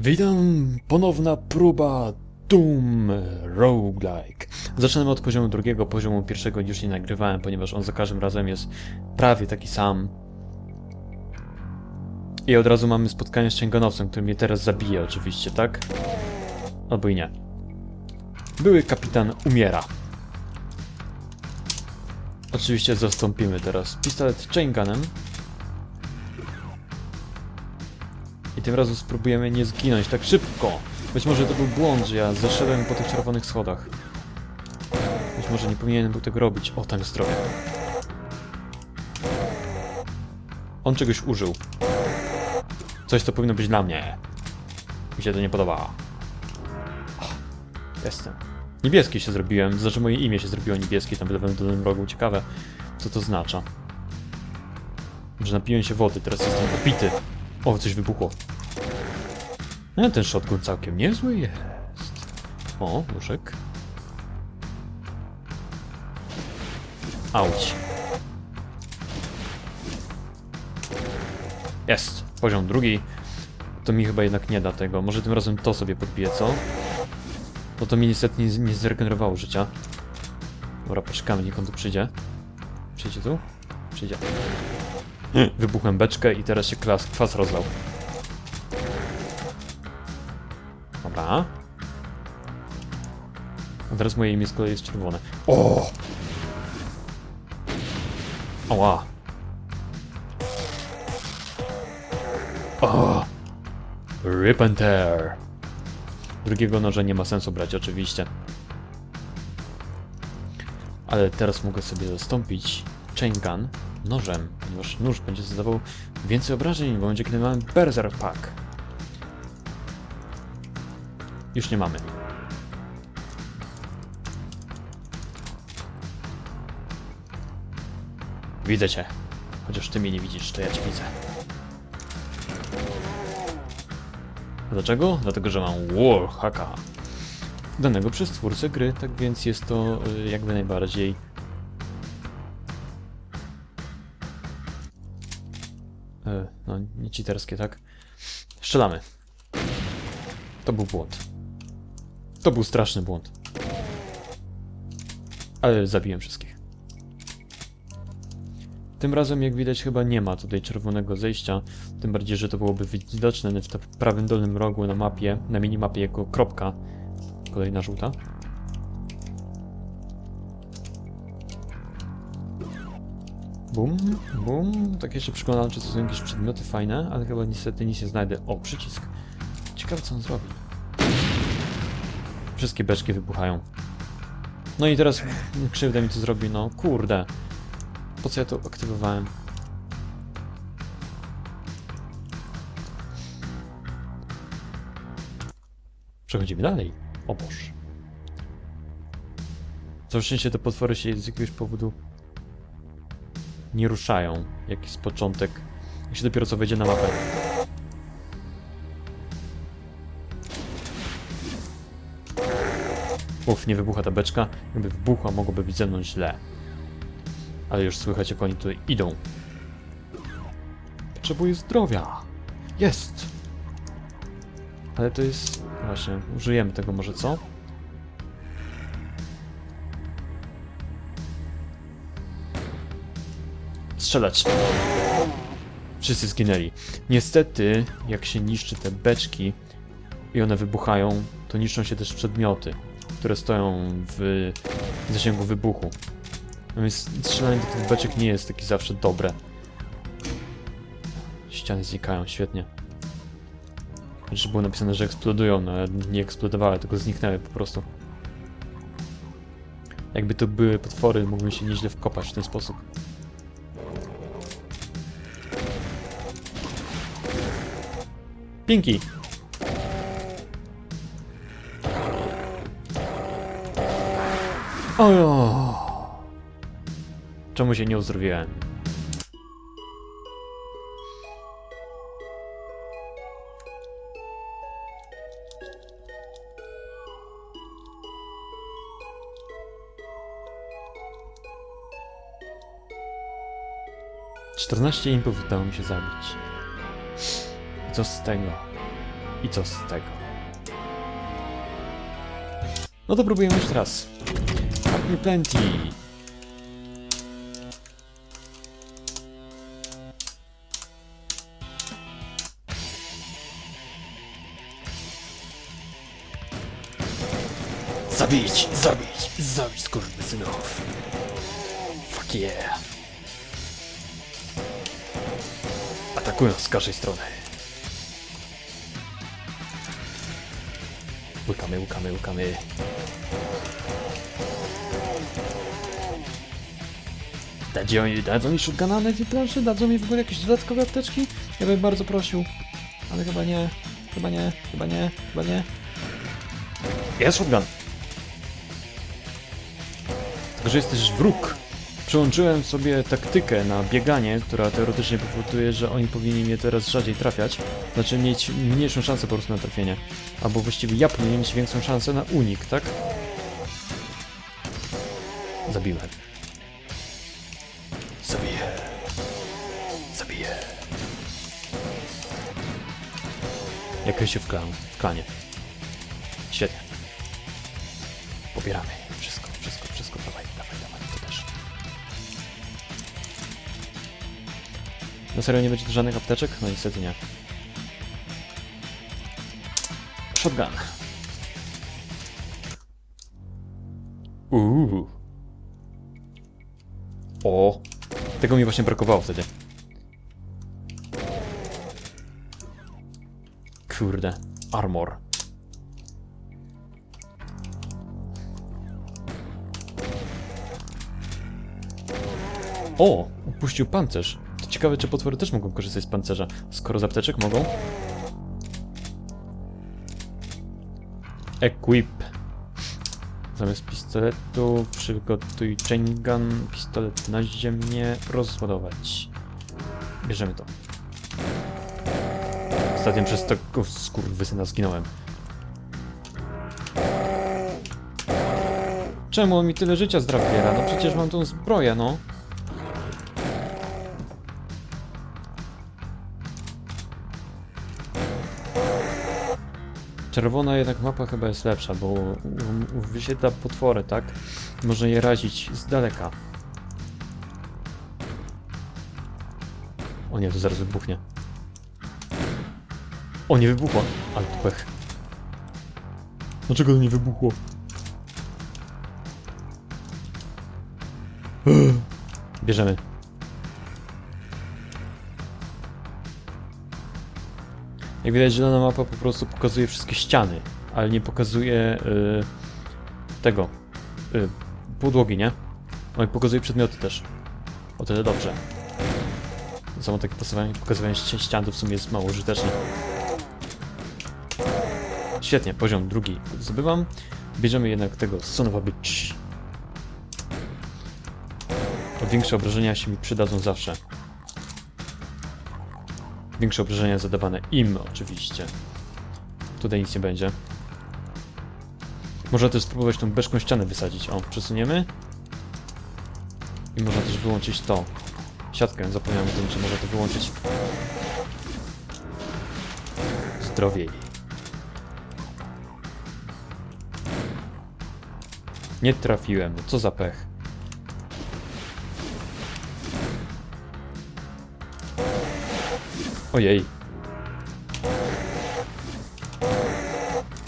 Witam, ponowna próba Doom Roguelike. Zaczynamy od poziomu drugiego, poziomu pierwszego już nie nagrywałem, ponieważ on za każdym razem jest prawie taki sam. I od razu mamy spotkanie z Cięgonowcem, który mnie teraz zabije oczywiście, tak? Albo i nie. Były kapitan umiera. Oczywiście zastąpimy teraz pistolet chaingunem. Tym razem spróbujemy nie zginąć tak szybko. Być może to był błąd, że ja zeszedłem po tych czerwonych schodach. Być może nie powinienem był tego robić. O, tam jest. On czegoś użył. Coś, co powinno być dla mnie. Mi się to nie podoba. Jestem. Niebieski się zrobiłem, znaczy moje imię się zrobiło niebieskie tam w lewym dolnym rogu. Ciekawe, co to oznacza. Że napiłem się wody, teraz jestem opity. O, coś wybuchło. No, ten shotgun całkiem niezły jest. O, nóżek. Auć. Jest. Poziom drugi. To mi chyba jednak nie da tego. Może tym razem to sobie podbiję, co? Bo to mi niestety nie, nie zregenerowało życia. Dobra, poczekamy, niech on tu przyjdzie. Przyjdzie tu? Przyjdzie. Wybuchłem beczkę i teraz się klas, kwas rozlał. A teraz moje imię z kolei jest czerwone. O! Ała. O! Rip and tear. Drugiego noża nie ma sensu brać, oczywiście. Ale teraz mogę sobie zastąpić chain gun nożem, ponieważ nóż będzie zadawał więcej obrażeń, bo będzie kiedy mamy Berserk Pack. Już nie mamy. Widzę cię. Chociaż ty mnie nie widzisz, to ja cię widzę. Dlaczego? Dlatego, że mam Warhacka. Danego przez twórcę gry, tak więc jest to y, jakby najbardziej E, no, nie cheaterskie, tak? Strzelamy. To był błąd. To był straszny błąd. Ale zabiłem wszystkich. Tym razem, jak widać, chyba nie ma tutaj czerwonego zejścia. Tym bardziej, że to byłoby widoczne w prawym dolnym rogu na mapie, na minimapie jako kropka. Kolejna żółta. Bum, bum. Tak jeszcze przyglądam, czy to są jakieś przedmioty fajne, ale chyba niestety nic nie znajdę. O, przycisk. Ciekawe, co on zrobi. Wszystkie beczki wybuchają. No i teraz krzywdę mi to zrobi, no kurde. Po co ja to aktywowałem? Przechodzimy dalej. O Boże. Całe szczęście te potwory się z jakiegoś powodu nie ruszają, jak jest początek, jak się dopiero co wejdzie na mapę. Uf, nie wybucha ta beczka. Jakby wybuchła, mogłoby być ze mną źle. Ale już słychać, jak oni tutaj idą. Potrzebuję zdrowia. Jest! Ale to jest... Właśnie, użyjemy tego może, co? Strzelać. Wszyscy zginęli. Niestety, jak się niszczy te beczki i one wybuchają, to niszczą się też przedmioty, które stoją w zasięgu wybuchu. No więc strzelanie do tych beczek nie jest takie zawsze dobre. Ściany znikają, świetnie. Znaczy było napisane, że eksplodują, no ale nie eksplodowały, tylko zniknęły po prostu. Jakby to były potwory, mógłbym się nieźle wkopać w ten sposób. Pinki. Ojo. Czemu się nie uzdrowiłem? Czternaście impów udało mi się zabić. I co z tego? I co z tego? No to próbujemy jeszcze raz. Happy Plenty. Zabić, zabić, zabić skurwysynów. Fuck yeah. Atakują z każdej strony. Łykamy, łykamy, łykamy. Dadzą mi, dadzą mi shotguna na tej planszy? Dadzą mi w ogóle jakieś dodatkowe apteczki? Ja bym bardzo prosił. Ale chyba nie, chyba nie, chyba nie, chyba nie. Jest shotgun. Tylko, że jest też wróg. Przełączyłem sobie taktykę na bieganie, która teoretycznie powoduje, że oni powinni mnie teraz rzadziej trafiać. Znaczy mieć mniejszą szansę po prostu na trafienie. Albo właściwie ja powinienem mieć większą szansę na unik, tak? Zabiłem. Jak się w, klan, w klanie. Świetnie. Pobieramy. Wszystko, wszystko, wszystko. Dawaj, dawaj, dawaj. To też. Na serio nie będzie tu żadnych apteczek? No niestety nie. Shotgun. Uuu. O. Tego mi właśnie brakowało wtedy. Kurde. Armor. O! Upuścił pancerz. To ciekawe, czy potwory też mogą korzystać z pancerza. Skoro z apteczek mogą? Equip. Zamiast pistoletu przygotuj chain gun, pistolet na ziemię, rozładować. Bierzemy to. Ostatnio przez tego skurwysyna zginąłem. Czemu on mi tyle życia zdrabiera? No przecież mam tą zbroję, no. Czerwona jednak mapa chyba jest lepsza, bo wyświetla potwory, tak? Można je razić z daleka. O nie, to zaraz wybuchnie. O, nie wybuchło. Ale to pech. Dlaczego to nie wybuchło? Bierzemy. Jak widać, zielona mapa po prostu pokazuje wszystkie ściany, ale nie pokazuje y, tego y, podłogi, nie? No i pokazuje przedmioty też. O tyle dobrze. Samo takie pokazywanie, pokazywanie ści- ścian to w sumie jest mało użyteczne. Świetnie, poziom drugi zdobywam. Bierzemy jednak tego son of a bitch. Większe obrażenia się mi przydadzą zawsze. Większe obrażenia zadawane im oczywiście. Tutaj nic nie będzie. Można też spróbować tą beczką ścianę wysadzić. O, przesuniemy. I można też wyłączyć to. Siatkę, zapomniałem o tym, że można to wyłączyć. Zdrowiej. Nie trafiłem, co za pech. Ojej.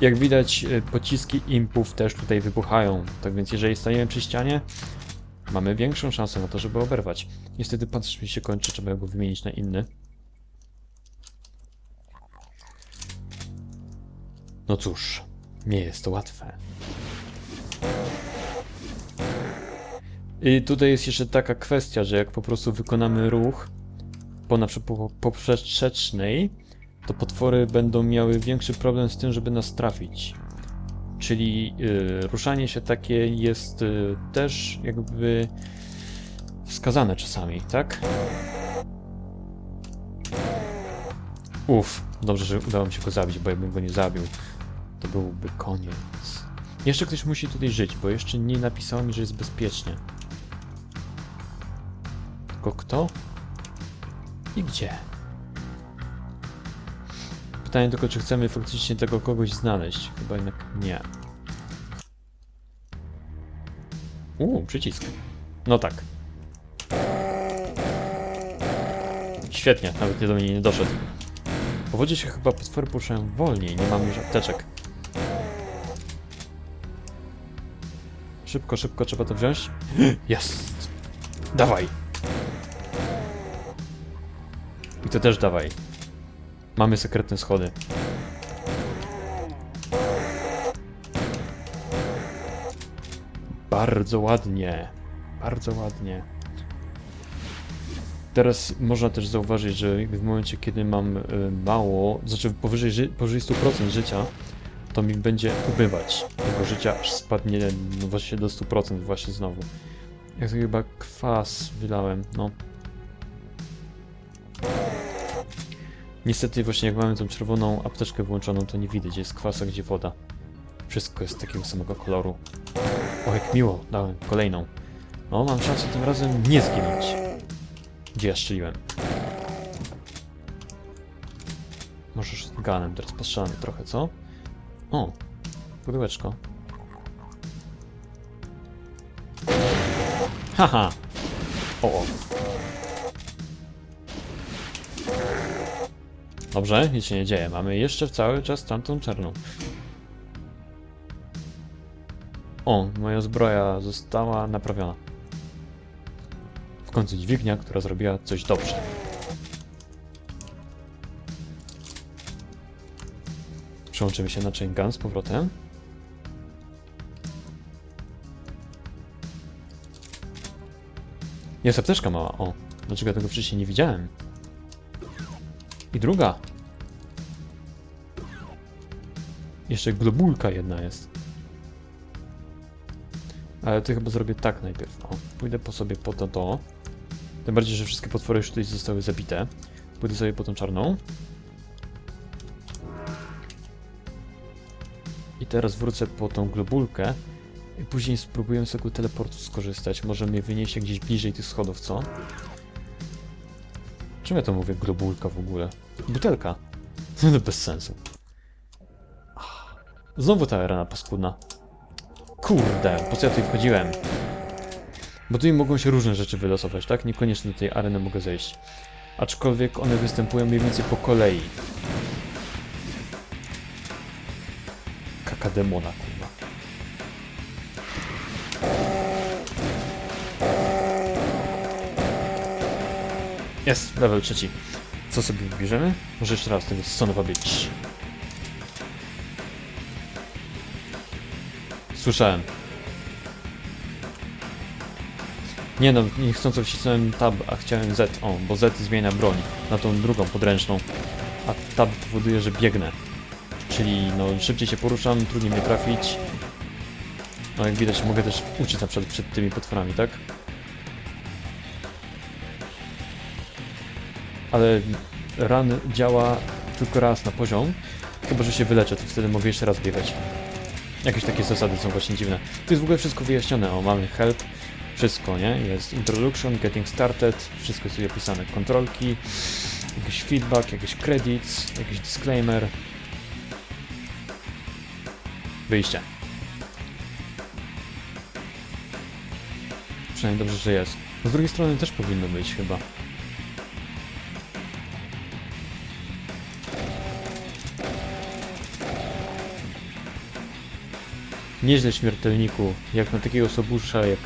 Jak widać, y, pociski impów też tutaj wybuchają. Tak więc, jeżeli stajemy przy ścianie, mamy większą szansę na to, żeby oberwać. Niestety pancerz mi się kończy, trzeba go wymienić na inny. No cóż, nie jest to łatwe. I tutaj jest jeszcze taka kwestia, że jak po prostu wykonamy ruch po na przykład po- poprzecznej, to potwory będą miały większy problem z tym, żeby nas trafić. Czyli y, ruszanie się takie jest y, też jakby wskazane czasami, tak? Uff, dobrze, że udało mi się go zabić, bo jakbym go nie zabił, to byłby koniec. Jeszcze ktoś musi tutaj żyć, bo jeszcze nie napisało mi, że jest bezpiecznie. Tylko kto? I gdzie? Pytanie tylko, czy chcemy faktycznie tego kogoś znaleźć. Chyba jednak nie. Uuu, przycisk. No tak. Świetnie, nawet nie do mnie nie doszedł. Po wodzie się chyba potwory poruszają wolniej, nie mam już apteczek. Szybko, szybko trzeba to wziąć. Jest! Dawaj! To też dawaj. Mamy sekretne schody. Bardzo ładnie. Bardzo ładnie. Teraz można też zauważyć, że w momencie, kiedy mam y, mało, znaczy powyżej, powyżej 100% życia, to mi będzie ubywać tego życia, aż spadnie no właśnie do 100% właśnie znowu. Jak to chyba kwas wylałem, no. Niestety właśnie jak mamy tą czerwoną apteczkę włączoną, to nie widać, jest kwas, a gdzie woda. Wszystko jest takiego samego koloru. O, jak miło, dałem kolejną. No, mam szansę tym razem nie zginąć. Gdzie ja strzeliłem? Może shotgunem teraz postrzelamy trochę, co? O, pudełeczko. Haha! O, o. Dobrze, nic się nie dzieje. Mamy jeszcze cały czas tamtą czarną. O, moja zbroja została naprawiona. W końcu dźwignia, która zrobiła coś dobrze. Przełączymy się na chain gun z powrotem. Jest apteczka mała. O, dlaczego ja tego wcześniej nie widziałem? I druga. Jeszcze globulka jedna jest. Ale to chyba zrobię tak najpierw. O, pójdę po sobie po to, to. Tym bardziej, że wszystkie potwory już tutaj zostały zabite. Pójdę sobie po tą czarną. I teraz wrócę po tą globulkę. I później spróbuję z tego teleportu skorzystać. Może mnie wyniesie gdzieś bliżej tych schodów, co? Czym ja to mówię globulka w ogóle? Butelka. Bez sensu. Znowu ta arena paskudna. Kurde, po co ja tutaj wchodziłem? Bo tutaj mogą się różne rzeczy wylosować, tak? Niekoniecznie do tej areny mogę zejść. Aczkolwiek one występują mniej więcej po kolei. Kaka demona, Jest, level trzeci. Co sobie wybierzemy? Może jeszcze raz tego son of a bitch. Słyszałem. Nie no, niechcąco wcisnąłem tab, a chciałem Z. O, bo Z zmienia broń na tą drugą podręczną. A tab powoduje, że biegnę. Czyli no szybciej się poruszam, trudniej mnie trafić. No jak widać mogę też uciec na przykład przed tymi potworami, tak? Ale run działa tylko raz na poziom. Chyba, że się wyleczę, to wtedy mogę jeszcze raz biegać. Jakieś takie zasady są właśnie dziwne. Tu jest w ogóle wszystko wyjaśnione. O, mamy help, wszystko, nie? Jest introduction, getting started, wszystko jest tu opisane. Kontrolki, jakiś feedback, jakieś credits, jakiś disclaimer. Wyjście. Przynajmniej dobrze, że jest. Z drugiej strony też powinno być chyba. Nieźle śmiertelniku, jak na takiego sobusza jak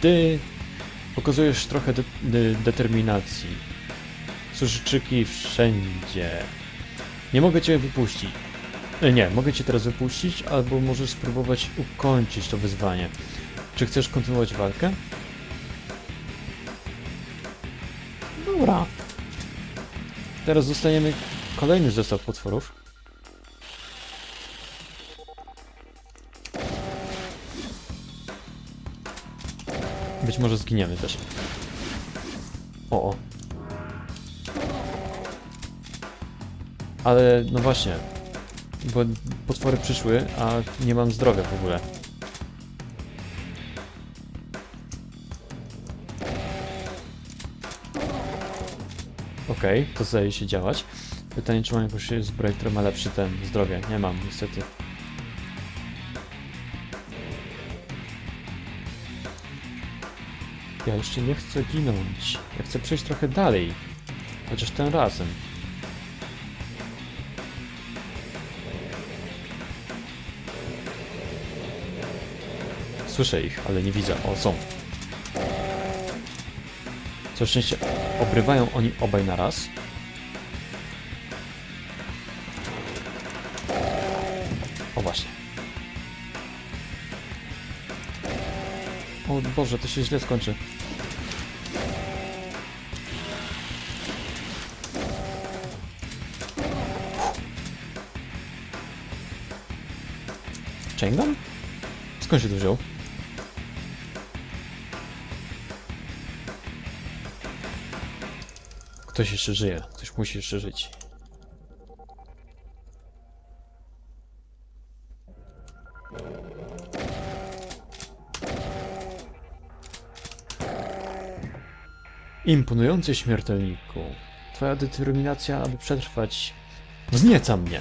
ty pokazujesz trochę de de determinacji. Służyczyki wszędzie. Nie mogę cię wypuścić. E, Nie, mogę cię teraz wypuścić, albo możesz spróbować ukończyć to wyzwanie. Czy chcesz kontynuować walkę? Dobra. Teraz dostaniemy kolejny zestaw potworów. Być może zginiemy też. O, o. Ale no właśnie, bo potwory przyszły, a nie mam zdrowia w ogóle. Okej, to zdaje się działać. Pytanie, czy mam jakąś zbroję, która ma lepszy ten zdrowie. Nie mam, niestety. Ja jeszcze nie chcę ginąć. Ja chcę przejść trochę dalej. Chociaż tym razem. Słyszę ich, ale nie widzę. O, są. Co szczęście, obrywają oni obaj na raz. O właśnie. O Boże, to się źle skończy. Chaingun? Skąd się to wziął? Ktoś jeszcze żyje. Ktoś musi jeszcze żyć. Imponujący śmiertelniku. Twoja determinacja, aby przetrwać, wznieca mnie.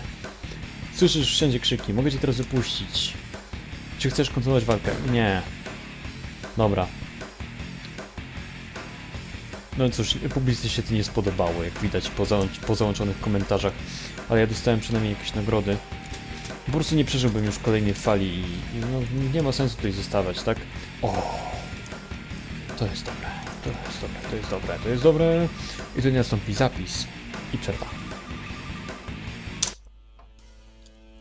Słyszysz wszędzie krzyki. Mogę cię teraz wypuścić. Czy chcesz kontynuować walkę? Nie. Dobra. No cóż, publicy się to nie spodobało, jak widać po, po załączonych komentarzach, ale ja dostałem przynajmniej jakieś nagrody. Po prostu nie przeżyłbym już kolejnej fali i i no, nie ma sensu tutaj zostawać, tak? O, to jest dobre, to jest dobre, to jest dobre, to jest dobre. I tu nie nastąpi zapis i przerwa.